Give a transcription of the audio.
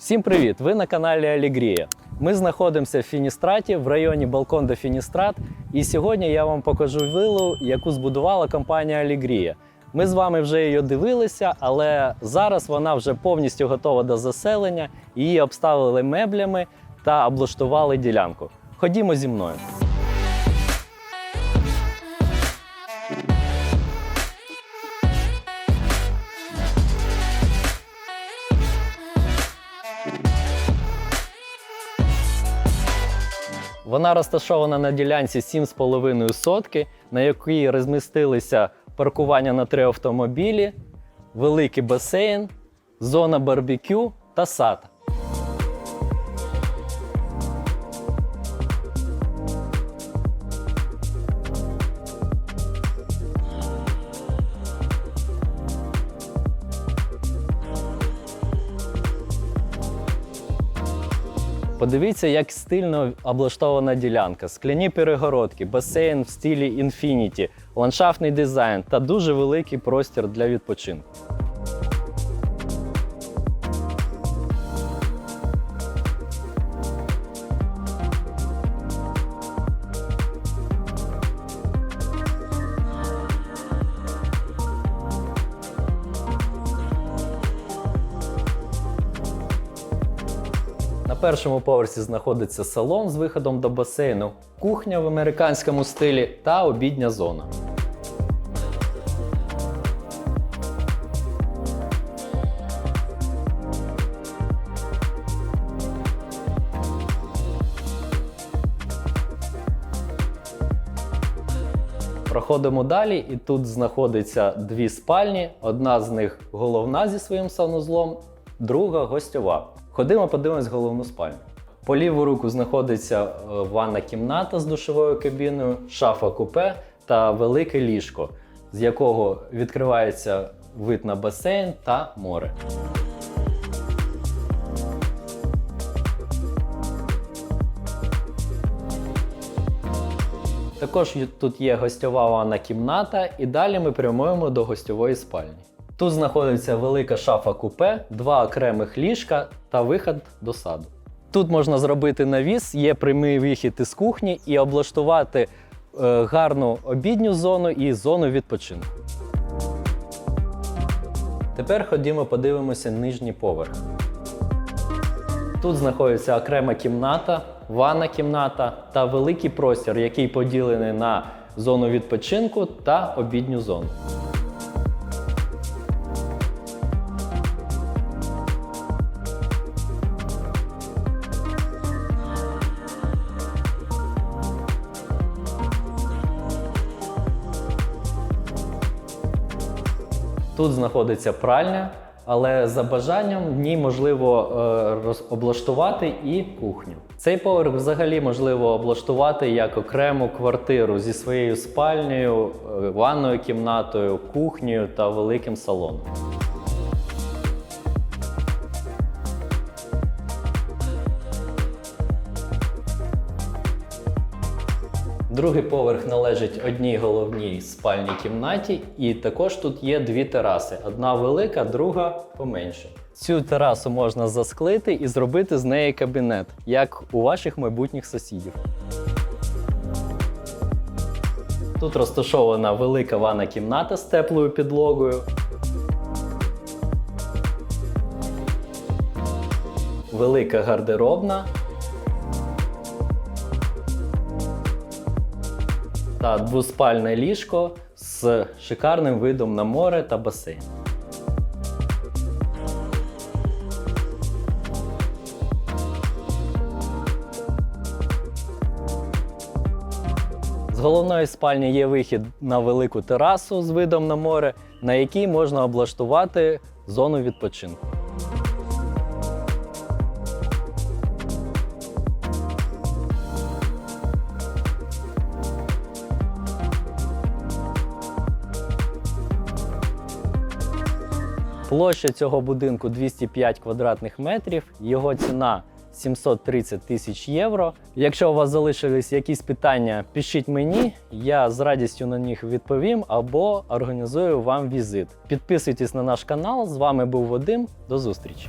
Всім привіт! Ви на каналі Алігрія. Ми знаходимося в Фіністраті в районі Балкон до Фіністрат. І сьогодні я вам покажу виллу, яку збудувала компанія Алігрія. Ми з вами вже її дивилися, але зараз вона вже повністю готова до заселення. Її обставили меблями та облаштували ділянку. Ходімо зі мною. Вона розташована на ділянці 7,5 сотки, на якій розмістилися паркування на три автомобілі, великий басейн, зона барбекю та сад. Подивіться, як стильно облаштована ділянка, скляні перегородки, басейн в стилі інфініті, ландшафтний дизайн та дуже великий простір для відпочинку. Першому поверсі знаходиться салон з виходом до басейну, кухня в американському стилі та обідня зона. Проходимо далі, і тут знаходиться дві спальні. Одна з них головна зі своїм санузлом, друга гостьова. Ходимо, подивимось головну спальню. По ліву руку знаходиться е, ванна кімната з душовою кабіною, шафа купе та велике ліжко, з якого відкривається вид на басейн та море. Також тут є гостьова ванна кімната, і далі ми прямуємо до гостьової спальні. Тут знаходиться велика шафа купе, два окремих ліжка та вихід до саду. Тут можна зробити навіс, є прямий вихід із кухні і облаштувати е, гарну обідню зону і зону відпочинку. Тепер ходімо подивимося нижній поверх. Тут знаходиться окрема кімната, ванна кімната та великий простір, який поділений на зону відпочинку та обідню зону. Тут знаходиться пральня, але за бажанням в ній можливо е, облаштувати і кухню. Цей поверх взагалі можливо облаштувати як окрему квартиру зі своєю спальнею, е, ванною кімнатою, кухнею та великим салоном. Другий поверх належить одній головній спальній кімнаті, і також тут є дві тераси: одна велика, друга поменше. Цю терасу можна засклити і зробити з неї кабінет, як у ваших майбутніх сусідів. Тут розташована велика ванна кімната з теплою підлогою. Велика гардеробна та двоспальне ліжко з шикарним видом на море та басейн. З головної спальні є вихід на велику терасу з видом на море, на якій можна облаштувати зону відпочинку. Площа цього будинку 205 квадратних метрів, його ціна 730 тисяч євро. Якщо у вас залишились якісь питання, пишіть мені, я з радістю на них відповім або організую вам візит. Підписуйтесь на наш канал. З вами був Вадим. До зустрічі!